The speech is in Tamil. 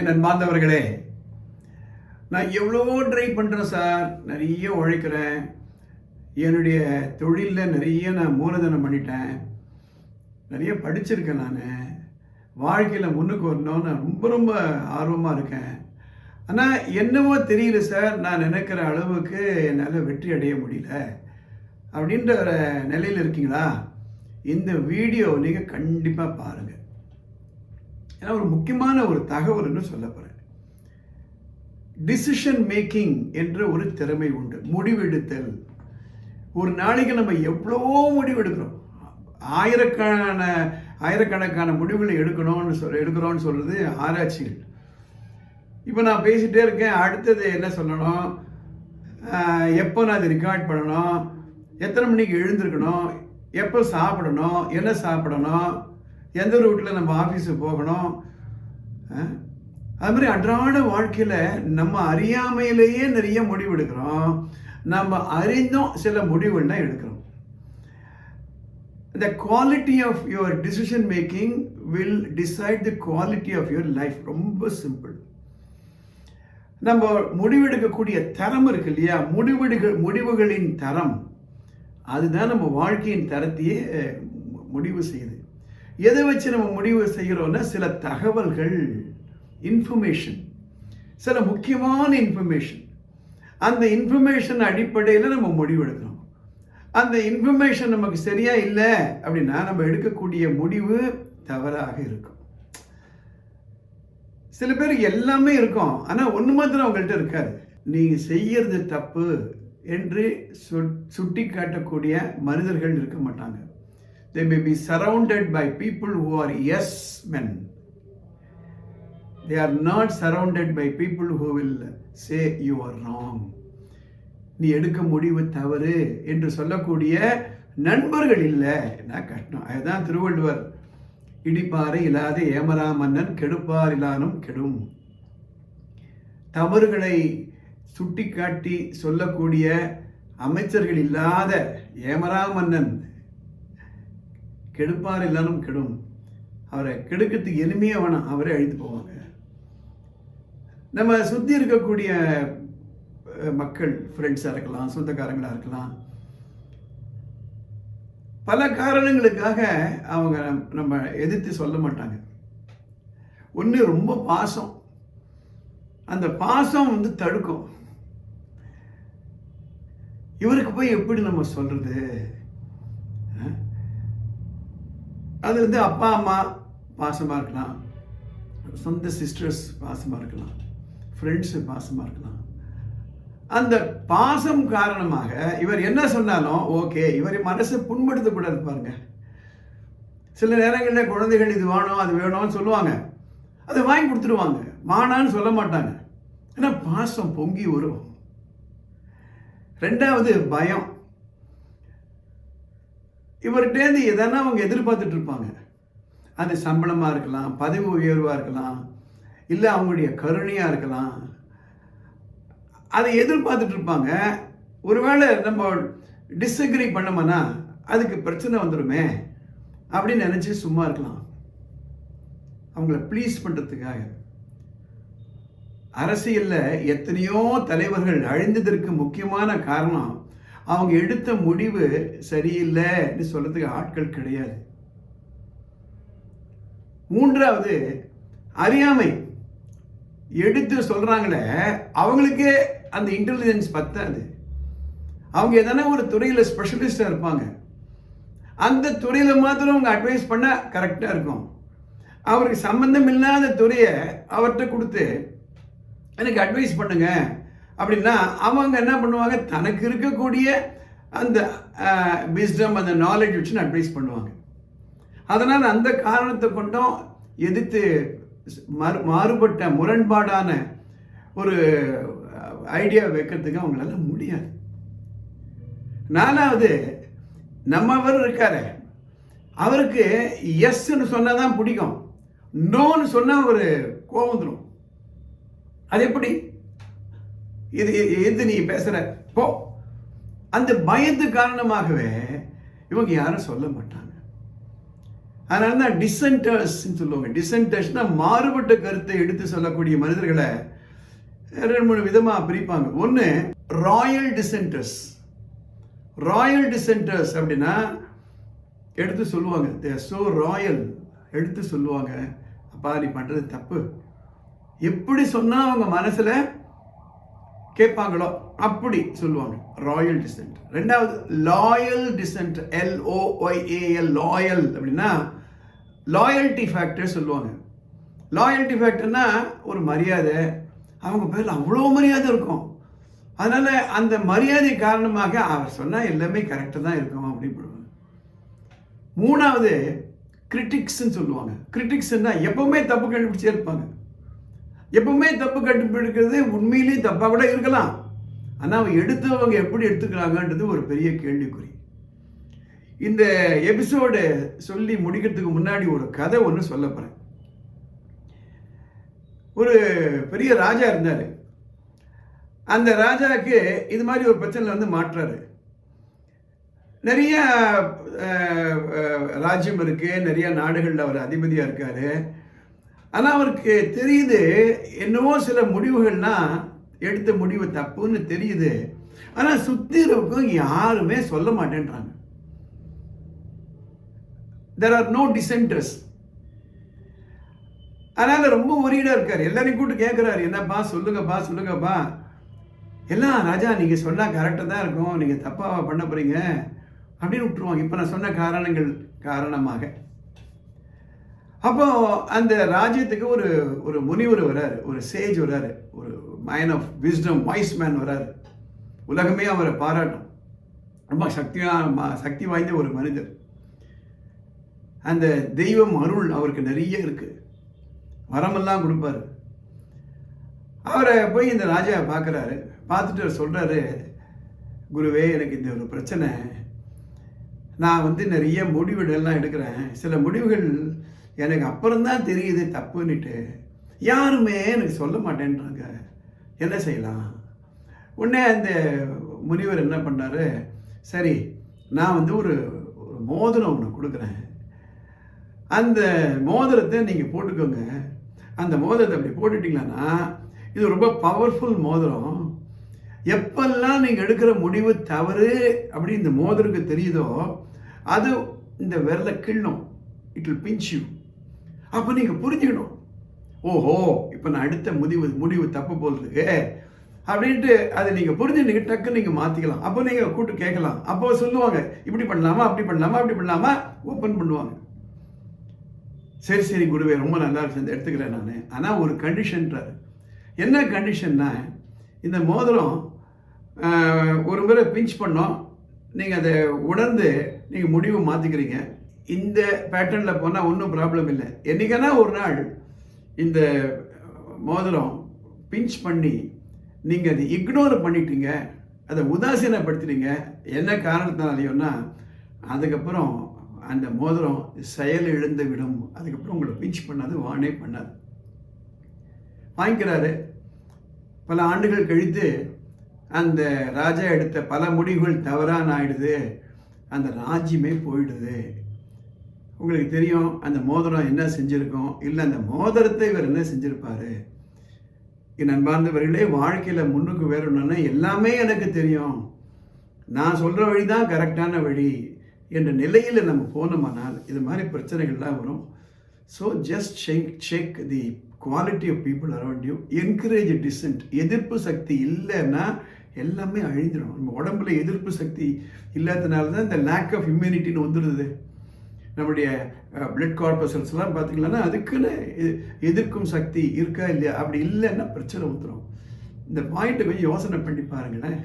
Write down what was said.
என் அன்பார்ந்தவர்களே நான் எவ்வளவோ ட்ரை பண்ணுறேன் சார் நிறைய உழைக்கிறேன். என்னுடைய தொழிலில் நிறைய நான் மூலதனம் பண்ணிட்டேன். நிறைய படிச்சிருக்கேன் நான். வாழ்க்கையில் முன்னுக்கு வரணும்னு ரொம்ப ரொம்ப ஆர்வமாக இருக்கேன். ஆனால் என்னவோ தெரியல சார் நான் நினைக்கிற அளவுக்கு என்னால் வெற்றி அடைய முடியல. அப்படின்ற ஒரு நிலையில் இருக்கீங்களா? இந்த வீடியோ நீங்கள் கண்டிப்பாக பாருங்கள் ஏன்னா ஒரு முக்கியமான ஒரு தகவல்னு சொல்ல போகிறேன் டிசிஷன் மேக்கிங் என்ற ஒரு திறமை உண்டு. முடிவெடுத்தல். ஒரு நாளைக்கு நம்ம எவ்வளவோ முடிவெடுக்கிறோம். ஆயிரக்கணக்கான ஆயிரக்கணக்கான முடிவுகளை எடுக்கணும்னு சொல் எடுக்கிறோம்னு சொல்கிறது ஆராய்ச்சிகள். இப்போ நான் பேசிகிட்டே இருக்கேன். அடுத்தது என்ன சொல்லணும்? எப்போ நான் அதை ரெக்கார்ட் பண்ணணும்? எத்தனை மணிக்கு எழுந்திருக்கணும்? எப்போ சாப்பிடணும்? என்ன சாப்பிடணும்? எந்த ரூட்டில் நம்ம ஆஃபீஸுக்கு போகணும்? அது மாதிரி அன்றாட வாழ்க்கையில் நம்ம அறியாமையிலேயே நிறைய முடிவு எடுக்கிறோம் நம்ம அறிந்தும் சில முடிவுகள்லாம் எடுக்கிறோம். The quality of your decision making will decide the quality of your life ரொம்ப சிம்பிள் நம்ம முடிவெடுக்கக்கூடிய தரம் இருக்கு இல்லையா? முடிவெடுக்க முடிவுகளின் தரம். அதுதான் நம்ம வாழ்க்கையின் தரத்தையே முடிவு செய்யுது. எதை வச்சு நம்ம முடிவு செய்கிறோம்னா சில தகவல்கள் இன்ஃபர்மேஷன் சில முக்கியமான இன்ஃபர்மேஷன் அந்த இன்ஃபர்மேஷன் அடிப்படையில் நம்ம முடிவெடுக்கிறோம் அந்த இன்ஃபர்மேஷன் நமக்கு சரியா இல்லை அப்படின்னா நம்ம எடுக்கக்கூடிய முடிவு தவறாக இருக்கும். சில பேர் எல்லாமே இருக்கும். ஆனால் ஒன்று மாத்திரம் அவங்கள்ட்ட இருக்காது. நீங்கள் செய்யறது தப்பு என்று சுட்டி காட்டக்கூடிய மனிதர்கள் இருக்க மாட்டாங்க. They may be surrounded by people who are yes men. They are not surrounded by people who will say you are wrong. நீ எடுக்க முடிவு தவறு என்று சொல்லக்கூடிய நண்பர்கள் இல்லை. நான் கட்டணும் அதுதான் திருவள்ளுவர். இடிப்பாறை இல்லாத ஏமரா மன்னன் கெடுப்பார் இல்லானும் கெடும். தவறுகளை சுட்டிக்காட்டி சொல்லக்கூடிய அமைச்சர்கள் இல்லாத ஏமரா மன்னன் கெடுப்பார் எல்லாரும் கெடும். அவரை கெடுக்கிறதுக்கு எளிமையாக வேணாம் அவரே அழித்து போவாங்க. நம்ம சுற்றி இருக்கக்கூடிய மக்கள் ஃப்ரெண்ட்ஸாக இருக்கலாம் சொந்தக்காரங்களாக இருக்கலாம். பல காரணங்களுக்காக அவங்க நம்ம எதிர்த்து சொல்ல மாட்டாங்க. ஒன்று ரொம்ப பாசம். அந்த பாசம் வந்து தடுக்கும். இவருக்கு போய் எப்படி நம்ம சொல்கிறது அது வந்து அப்பா அம்மா பாசமாக இருக்கலாம். சொந்த சிஸ்டர்ஸ் பாசமாக இருக்கலாம். ஃப்ரெண்ட்ஸு பாசமாக இருக்கலாம். அந்த பாசம் காரணமாக இவர் என்ன சொன்னாலும் ஓகே இவர் மனசை புண்படுத்தக்கூடாது பாருங்க. சில நேரங்களில் குழந்தைகள் இது வேணும் அது வேணும்னு சொல்லுவாங்க. அதை வாங்கி கொடுத்துருவாங்க. வானான்னு சொல்ல மாட்டாங்க. ஏன்னா பாசம் பொங்கி வரும். ரெண்டாவது பயம். இவர்கிட்டேருந்து எதனா அவங்க எதிர்பார்த்துட்டு இருப்பாங்க. அது சம்பளமாக இருக்கலாம் பதவி உயர்வாக இருக்கலாம் இல்லை அவங்களுடைய கருணையாக இருக்கலாம். அதை எதிர்பார்த்துட்டு இருப்பாங்க. ஒருவேளை நம்ம டிஸ்அக்ரி பண்ணோம்னா அதுக்கு பிரச்சனை வந்துடுமே அப்படின்னு நினச்சி சும்மா இருக்கலாம். அவங்கள ப்ளீஸ் பண்ணுறதுக்காக அரசியலில் எத்தனையோ தலைவர்கள் அழிந்ததற்கு முக்கியமான காரணம் அவங்க எடுத்த முடிவு சரியில்லைன்னு சொல்றதுக்கு ஆட்கள் கிடையாது. மூன்றாவது அறியாமை. எடுத்து சொல்றாங்களே அவங்களுக்கே அந்த இன்டெலிஜென்ஸ் பத்தாது. அவங்க எதனா ஒரு துறையில் ஸ்பெஷலிஸ்டாக இருப்பாங்க. அந்த துறையில் மாத்திரம் அவங்க அட்வைஸ் பண்ணால் கரெக்டாக இருக்கும். அவருக்கு சம்மந்தம் இல்லாத துறையை அவர்கிட்ட கொடுத்து எனக்கு அட்வைஸ் பண்ணுங்கள் அப்படின்னா அவங்க என்ன பண்ணுவாங்க? தனக்கு இருக்கக்கூடிய அந்த விஸ்டம் அந்த நாலேஜ் வச்சு அட்வைஸ் பண்ணுவாங்க. அதனால் அந்த காரணத்தை கொண்டும் எதிர்த்து மறு மாறுபட்ட முரண்பாடான ஒரு ஐடியா வைக்கிறதுக்கு அவங்களால முடியாது. நாலாவது நம்மவர் இருக்காரு. அவருக்கு எஸ்ன்னு சொன்னால் தான் பிடிக்கும். நோன்னு சொன்னால் ஒரு கோவந்துடும் அது எப்படி? இது எது நீ பேசுற? போ. அந்த பயத்து காரணமாகவே இவங்க யாரும் சொல்ல மாட்டாங்க. அதனால தான் டிசென்டர்ஸ்ன்னு சொல்லுவாங்க. டிசென்டர்ஸ்னா மாறுபட்ட கருத்தை எடுத்து சொல்லக்கூடிய மனிதர்களை ரெண்டு மூணு விதமாக பிரிப்பாங்க. ஒன்று ராயல் டிசென்டர்ஸ் ராயல் டிசென்டர்ஸ் அப்படின்னா எடுத்து சொல்லுவாங்க. தே ஸோ ராயல் எடுத்து சொல்லுவாங்க. அப்பா நீ பண்ணுறது தப்பு. எப்படி சொன்னால் அவங்க மனசில் கேட்பாங்களோ? அப்படி சொல்லுவாங்க. ராயல் டிசென்ட் ரெண்டாவது loyal decent L O Y A L loyal அப்படின்னா லாயல்ட்டி ஃபேக்டர் சொல்லுவாங்க. லாயல்ட்டி ஃபேக்டர்னா ஒரு மரியாதை. அவங்க பேரில் அவ்வளோ மரியாதை இருக்கும். அதனால் அந்த மரியாதை காரணமாக அவர் சொன்னால் எல்லாமே கரெக்டாக தான் இருக்கும் அப்படின்னு மூணாவது கிரிட்டிக்ஸ்ன்னு சொல்லுவாங்க. கிரிட்டிக்ஸ்னால் எப்பவுமே தப்பு கண்டுபிடிச்சே இருப்பாங்க. எப்பவுமே தப்பு கண்டுபிடிக்கிறது உண்மையிலேயே தப்பாக கூட இருக்கலாம். ஆனால் அவங்க எடுத்தவங்க எப்படி எடுத்துக்கிறாங்கன்றது ஒரு பெரிய கேள்விக்குறி. இந்த எபிசோடு சொல்லி முடிக்கிறதுக்கு முன்னாடி ஒரு கதை ஒன்று சொல்ல போகிறேன் ஒரு பெரிய ராஜா இருந்தார். அந்த ராஜாவுக்கு இது மாதிரி ஒரு பிரச்சனை வந்து மாற்றுறாரு நிறைய ராஜ்யம் இருக்குது நிறைய நாடுகளில் அவர் அதிபதியாக இருக்காரு. ஆனால் அவருக்கு தெரியுது என்னவோ சில முடிவுகள்லாம் எடுத்த முடிவு தப்புன்னு தெரியுது. ஆனால் சுற்றி இருக்கவங்க யாருமே சொல்ல மாட்டேன்றாங்க. தெர் ஆர் நோ டிசென்டர்ஸ் அதனால் ரொம்ப ஒரீடாக இருக்கார். எல்லாரையும் கூப்பிட்டு கேட்குறாரு என்னப்பா சொல்லுங்கப்பா சொல்லுங்கப்பா. எல்லாம் ராஜா நீங்கள் சொன்னால் கரெக்டாக தான் இருக்கும். நீங்கள் தப்பாக பண்ண போகிறீங்க அப்படின்னு விட்டுருவாங்க. இப்போ நான் சொன்ன காரணங்கள் காரணமாக. அப்போ அந்த ராஜ்யத்துக்கு ஒரு ஒரு முனிவர் வராரு ஒரு சேஜ் வராரு ஒரு mine of wisdom wise man வராரு. உலகமே அவரை பாராட்டும். ரொம்ப சக்தியான ம- சக்தி வாய்ந்த ஒரு மனிதர். அந்த தெய்வம் அருள் அவருக்கு நிறைய இருக்கு. வரமெல்லாம் கொடுப்பாரு. அவரை போய் இந்த ராஜா பார்க்குறாரு. பார்த்துட்டு அவர் சொல்கிறாரு குருவே எனக்கு இந்த ஒரு பிரச்சனை. நான் வந்து நிறைய முடிவுகள்லாம் எடுக்கிறேன். சில முடிவுகள் எனக்கு அப்புறம்தான் தெரியுது தப்புன்னுட்டு. யாருமே எனக்கு சொல்ல மாட்டேன்றாங்க. என்ன செய்யலாம்? உடனே அந்த முனிவர் என்ன பண்ணாரு? சரி நான் வந்து ஒரு ஒரு மோதிரம் ஒன்று கொடுக்குறேன். அந்த மோதிரத்தை நீங்கள் போட்டுக்கோங்க. அந்த மோதிரத்தை அப்படி போட்டுட்டிங்களான்னா இது ரொம்ப பவர்ஃபுல் மோதிரம். எப்பெல்லாம் நீங்கள் எடுக்கிற முடிவு தவறு அப்படி இந்த மோதிரக்கு தெரியுதோ அது இந்த விரலை கிள்ளும். இட் வில் பிஞ்ச் யூ அப்போ நீங்கள் புரிஞ்சுக்கணும். ஓஹோ இப்போ நான் அடுத்த முடிவு முடிவு தப்பு போல் இருக்கு அப்படின்ட்டு அதை நீங்கள் புரிஞ்சுட்டு டக்குன்னு நீங்கள் மாற்றிக்கலாம் அப்போ நீங்கள் கூட்டு கேட்கலாம். அப்போ சொல்லுவாங்க இப்படி பண்ணலாமா அப்படி பண்ணலாமா அப்படி பண்ணலாமா? ஓப்பன் பண்ணுவாங்க. சரி சரி குருவே ரொம்ப நல்லா இருக்கு இந்த எடுத்துக்கிறேன் நான். ஆனால் ஒரு கண்டிஷன்றாரு என்ன கண்டிஷன்னா இந்த மோதிரம் ஒரு முறை பிஞ்ச் பண்ணோம். நீங்கள் அதை உணர்ந்து நீங்கள் முடிவு மாற்றிக்கிறீங்க இந்த பேட்டர்னில் போனால் ஒன்றும் ப்ராப்ளம் இல்லை. என்றைக்கனா ஒரு நாள் இந்த மோதிரம் பிஞ்ச் பண்ணி நீங்கள் அதை இக்னோர் பண்ணிட்டீங்க அதை உதாசீனப்படுத்திட்டீங்க என்ன காரணத்தினாலையோன்னா அதுக்கப்புறம் அந்த மோதிரம் செயல் இழந்து விடும். அதுக்கப்புறம் உங்களை பிஞ்ச் பண்ணாது வானே பண்ணாது. வாங்கிக்கிறாரு. பல ஆண்டுகள் கழித்து அந்த ராஜா எடுத்த பல முடிவுகள் தவறான ஆயிடுது அந்த ராஜ்யமே போயிடுது. உங்களுக்கு தெரியும் அந்த மோதிரம் என்ன செஞ்சுருக்கோம்? இல்லை அந்த மோதிரத்தை இவர் என்ன செஞ்சுருப்பார்? என் அன்பார்ந்தவர்களே வாழ்க்கையில் முன்னுக்கு வேறணும்னா எல்லாமே எனக்கு தெரியும். நான் சொல்கிற வழி தான் கரெக்டான வழி என்ற நிலையில் நம்ம போனோமானால் இது மாதிரி பிரச்சனைகள்லாம் வரும். So just shake check the quality of people around you encourage decent எதிர்ப்பு சக்தி இல்லைன்னா எல்லாமே அழிஞ்சிடும் நம்ம உடம்புல எதிர்ப்பு சக்தி இல்லாதனால தான் இந்த லேக் ஆஃப் இம்யூனிட்டின்னு வந்துடுது நம்முடைய பிளட் கார்பசல்ஸ்லாம் பார்த்தீங்கன்னா அதுக்குன்னு எ- எதிர்க்கும் சக்தி இருக்கா இல்லையா? அப்படி இல்லைன்னா பிரச்சனை வந்துடும் இந்த பாயிண்ட்டை கொஞ்சம் யோசனை பண்ணி பாருங்களேன்.